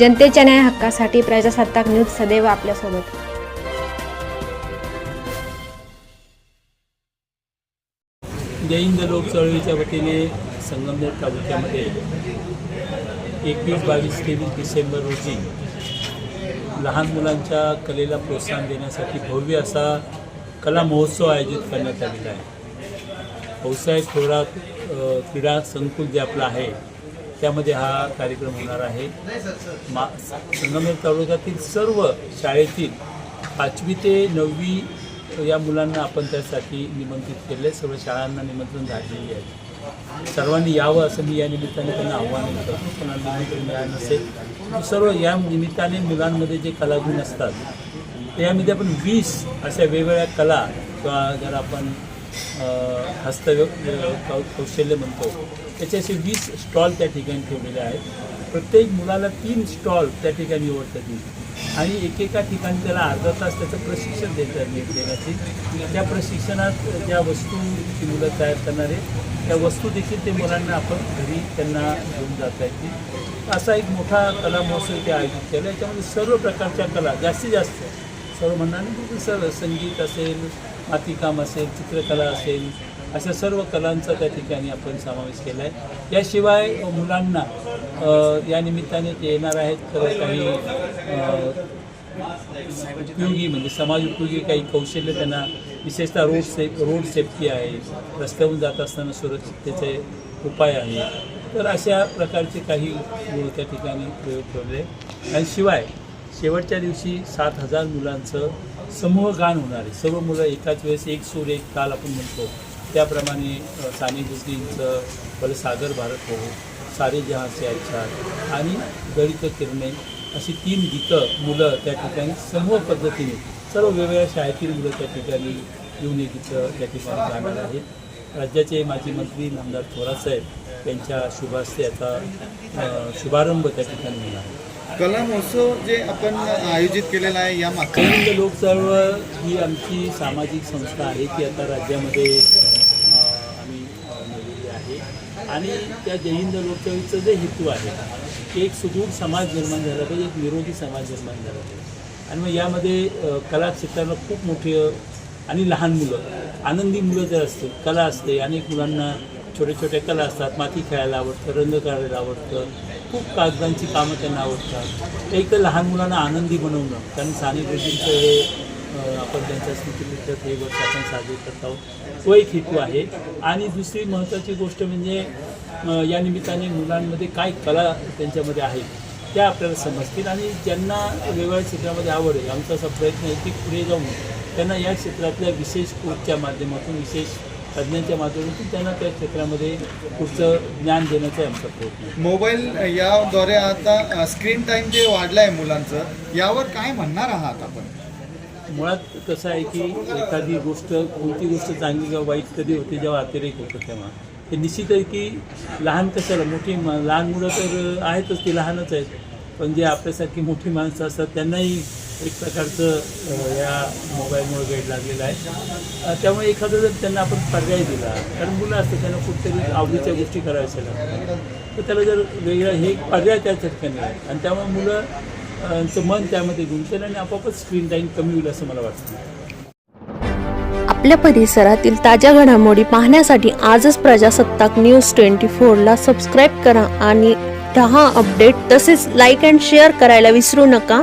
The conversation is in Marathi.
जनतेच्या न्याय हक्कासाठी प्रजासत्ताक न्यूज सदैव आपल्यासोबत. जय हिंद लोक चळवळीच्या वतीने संगमनेर तालुक्यामध्ये एकवीस बावीस तेवीस डिसेंबर रोजी लहान मुलांच्या कलेला प्रोत्साहन देण्यासाठी भव्य असा कला महोत्सव आयोजित करण्यात आलेला आहे. भाऊसाहेब थोरात क्रीडा संकुल जे आपलं आहे त्यामध्ये हा कार्यक्रम होणार आहे. मा संगमनेर तालुक्यातील सर्व शाळेतील पाचवी ते नववी या मुलांना आपण त्यासाठी निमंत्रित केले सर्व शाळांना निमंत्रण झालेली आहे. सर्वांनी यावं असं मी या निमित्ताने त्यांना आव्हान करतो. कोणाला निमंत्रण मिळालं नसेल सर्व या निमित्ताने मुलांमध्ये जे कलागुण असतात त्यामध्ये आपण वीस अशा वेगवेगळ्या कला किंवा जर आपण हस्तव्य कौ कौशल्य म्हणतो. त्याचे असे वीस स्टॉल त्या ठिकाणी ठेवलेले आहेत. प्रत्येक मुलाला तीन स्टॉल त्या ठिकाणी निवडतात येतील आणि एकेका ठिकाणी त्याला अर्धा तास त्याचं प्रशिक्षण देतात देण्याची. त्या प्रशिक्षणात ज्या वस्तू ती मुलं तयार करणारे त्या वस्तू देखील ते मुलांना आपण घरी त्यांना घेऊन जाता येतील असा एक मोठा कला महोत्सव ते आयोजित केला. याच्यामध्ये सर्व प्रकारच्या कला जास्तीत जास्त सर्व म्हणणार नाही सर्व संगीत असेल मातीकाम असेल चित्रकला असेल अशा सर्व कलांचा त्या ठिकाणी आपण समावेश केला आहे याशिवाय मुलांना या निमित्ताने ते येणार आहेत तर काही उपयोगी म्हणजे समाज उपयोगी काही कौशल्य त्यांना विशेषतः रोड सेफ रोड सेफ्टी आहे. रस्त्यावरून जात असताना सुरक्षिततेचे उपाय आहे तर अशा प्रकारचे काही त्या ठिकाणी प्रयोग ठेवले. आणि शिवाय शेवटच्या दिवशी सात हजार मुलांचं समूह गान होणार आहे. सर्व मुलं एकाच वेळेस एक सूर एक ताल आपण म्हणतो. त्याप्रमाणे साने गुरुजींचं भले सागर भारत हो सारे जहाँ से अच्छा. आणि गणित किरणे अशी तीन गीतं मुलं त्या ठिकाणी समूह पद्धतीने सर्व वेगवेगळ्या शाळेतील मुलं त्या ठिकाणी येऊन हे गीतं त्या ठिकाणी गाणार आहेत. राज्याचे माजी मंत्री नामदार थोरासाहेब यांच्या शुभास्ते याचा शुभारंभ त्या ठिकाणी होणार आहे. कला महोत्सव जे आपण आयोजित केलेला आहे या मागच्या लोकचळवळ ही आमची सामाजिक संस्था आहे ती आता राज्यामध्ये आम्ही नेलेली आहे. आणि त्या जयहिंद हिंद जे हेतू आहे की एक सुदृढ समाज निर्माण झाला पाहिजे एक निरोगी समाज निर्माण झाला पाहिजे. आणि मग यामध्ये कला क्षेत्राला खूप मोठी आणि लहान मुलं आनंदी मुलं जर असतील कला असते अनेक मुलांना छोटे छोटे कला असतात माती खेळायला आवडतं रंग काढायला आवडतं खूप कागदांची कामं त्यांना आवडतात. एक तर लहान मुलांना आनंदी बनवणं कारण साने गुरुजींचं हे आपण त्यांच्या स्मृतीपत्रात हे वर्ष आपण साजरे करत आहोत तो एक हेतू आहे. आणि दुसरी महत्त्वाची गोष्ट म्हणजे या निमित्ताने मुलांमध्ये काय कला त्यांच्यामध्ये आहे त्या आपल्याला समजतील. आणि ज्यांना वेगवेगळ्या क्षेत्रामध्ये आवड आहे आमचा असा प्रयत्न आहे की पुढे जाऊन त्यांना या क्षेत्रातल्या विशेष कोर्सच्या माध्यमातून विशेष तज्ज्ञांच्या माध्यमातून त्यांना त्या क्षेत्रामध्ये पुढचं ज्ञान देण्याचा आमचा प्रयत्न. मोबाईल याद्वारे आता स्क्रीन टाइम जे वाढलं आहे मुलांचं यावर काय म्हणणार आहात आपण मुळात कसं आहे की एखादी गोष्ट कोणती गोष्ट चांगली किंवा वाईट कधी होते जेव्हा अतिरेक होतो तेव्हा ते निश्चित आहे की लहान कशाला मोठी लहान मुलं तर आहेतच ती लहानच आहेत पण जे आपल्यासारखी मोठी माणसं असतात त्यांनाही एक प्रकारचं या मोबाईलमुळे वेळ लागलेला आहे. त्यामुळे एखादं जर त्यांना आपण पर्याय दिला कारण मुलं असतं त्यांना कुठेतरी आवडीच्या गोष्टी करायच्या लागतात. तर त्याला जर वेगळा हे एक पर्याय त्या ठिकाणी आहे. आणि त्यामुळे मुलं मन त्यामध्ये गुंतेल आणि आपोआपच स्क्रीन टाईम कमी होईल असं मला वाटतं. आपल्या परिसरातील ताज्या घडामोडी पाहण्यासाठी आजच प्रजासत्ताक न्यूज ट्वेंटी फोरला सबस्क्राईब करा आणि दहा अपडेट तसेच लाईक अँड शेअर करायला विसरू नका.